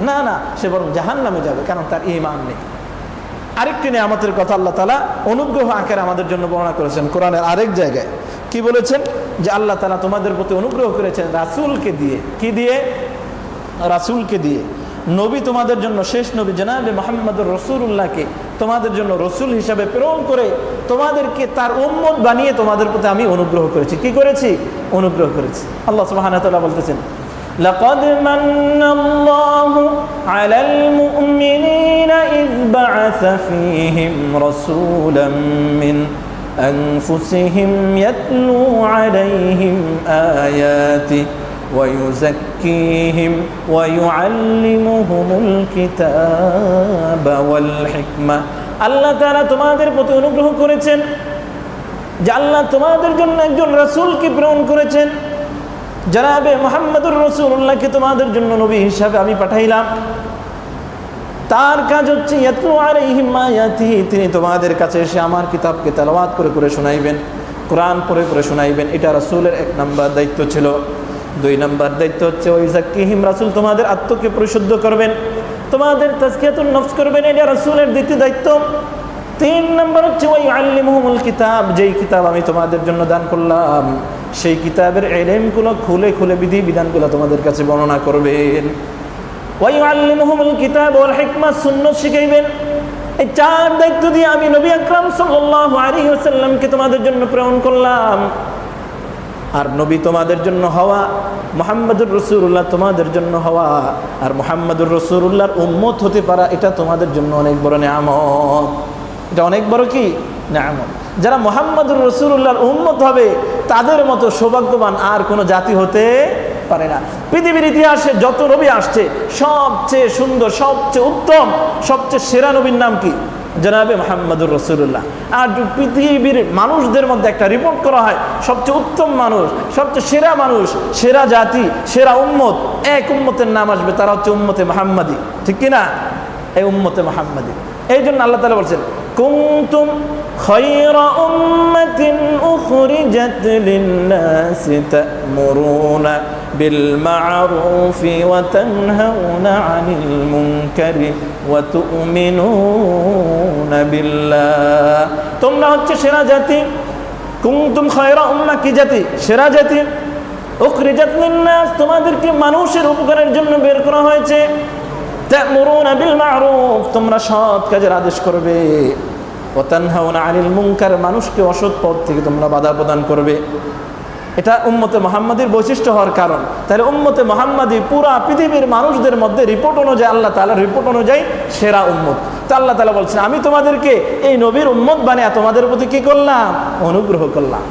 না না, সে বরং জাহান নামে যাবে, কারণ তার ইমান নেই। আরেকটি নিয়ামতের কথা আল্লাহ তালা অনুগ্রহ আকারে আমাদের জন্য বর্ণনা করেছেন কোরআনের আরেক জায়গায়। কি বলেছেন? যে আল্লাহ তালা তোমাদের প্রতি অনুগ্রহ করেছেন রাসূলকে দিয়ে। কি দিয়ে? রাসূলকে দিয়ে। নবী তোমাদের জন্য শেষ নবী জনাবে মোহাম্মদুর রসুল্লাহকে তোমাদের জন্য রসুল হিসাবে প্রেরণ করে তোমাদেরকে তার উম্মত বানিয়ে তোমাদের প্রতি আমি অনুগ্রহ করেছি। কি করেছি? অনুগ্রহ করেছি। আল্লাহ সুবহানাহু বলতেছেন لقد من الله على المؤمنين إذ بعث فيهم رسولا من أنفسهم يتلو عليهم آياته ويزكيهم ويعلمهم الكتاب والحكمة আল্লাহ তারা তোমাদের প্রতি অনুগ্রহ করেছেন যে আল্লাহ তোমাদের জন্য একজন রাসূলকে প্রেরণ করেছেন জনাবে মোহাম্মদুর রসুল্লাহকে তোমাদের জন্য নবী হিসাবে আমি পাঠাইলাম। তার কাজ হচ্ছে তিনি তোমাদের কাছে এসে আমার কিতাবকে তেলাওয়াত করে করে শোনাইবেন, কোরআন পড়ে পড়ে শোনাইবেন। এটা রাসূলের এক নম্বর দায়িত্ব ছিল। দুই নম্বর দায়িত্ব হচ্ছে ওই জাক্কিহিম রাসূল তোমাদের আত্মকে পরিশুদ্ধ করবেন। তোমাদের তাজকিয়াতুন নফস করবেন। এটা রাসূলের দ্বিতীয় দায়িত্ব। তিন নম্বর হচ্ছে ওই আল্লিমুল কিতাব যেই কিতাব আমি তোমাদের জন্য দান করলাম। সেই কিতাবের এলেমগুলো খুলে খুলে বিধি বিধানগুলো তোমাদের কাছে বর্ণনা করবেন। ওই আল্লিমুল কিতাব ওর হেকমা শূন্য শিখাইবেন। এই চার দায়িত্ব দিয়ে আমি নবী আকরাম সাল্লাল্লাহু আলাইহি ওয়াসাল্লামকে তোমাদের জন্য প্রেরণ করলাম। আর নবী তোমাদের জন্য হওয়া, মোহাম্মদুর রসুল্লাহ তোমাদের জন্য হওয়া, আর মোহাম্মদুর রসুল্লাহর উম্মত হতে পারা, এটা তোমাদের জন্য অনেক বড় নিয়ামত। এটা অনেক বড় কি? নিয়ামত। যারা মোহাম্মদুর রসুল্লাহর উম্মত হবে, তাদের মতো সৌভাগ্যবান আর কোনো জাতি হতে পারে না। পৃথিবীর ইতিহাসে যত নবী আসছে, সবচেয়ে সুন্দর, সবচেয়ে উত্তম, সবচেয়ে সেরা নবীর নাম কি? জনাবে মোহাম্মদুর রসুল্লাহ আর পৃথিবীর মানুষদের মধ্যে একটা রিপোর্ট করা হয়, সবচেয়ে উত্তম মানুষ, সবচেয়ে সেরা মানুষ, সেরা জাতি, সেরা উম্মত, এক উম্মতের নাম আসবে, তারা হচ্ছে উম্মতে মোহাম্মদি। ঠিক কিনা? এই উম্মতে মোহাম্মদি। এই জন্য আল্লাহ তালা বলছেন কুমতুম خير أمة أخرجت للناس تأمرون بالمعروف وتنهون عن المنكر وتؤمنون بالله তোমরা হচ্ছে সেরা জাতি কুমতুম খয়রা উম্মা কি জাতি সেরা জাতি উখরিজাত লিন্নাস তোমাদেরকে মানুষের উপকারের জন্য বের করা হয়েছে তা'মুরুনা বিল মা'রুফ তোমরা সৎ কাজের আদেশ করবে। আনিল মুনকার, মানুষকে অসৎ পথ থেকে তোমরা বাধা প্রদান করবে। এটা উম্মতে মোহাম্মদীর বৈশিষ্ট্য হওয়ার কারণ। তাহলে উম্মতে মোহাম্মদী পুরা পৃথিবীর মানুষদের মধ্যে রিপোর্ট অনুযায়ী, আল্লাহ তালার রিপোর্ট অনুযায়ী সেরা উম্মত। তো আল্লাহ তালা বলছেন, আমি তোমাদেরকে এই নবীর উম্মত বানিয়ে তোমাদের প্রতি কি করলাম? অনুগ্রহ করলাম।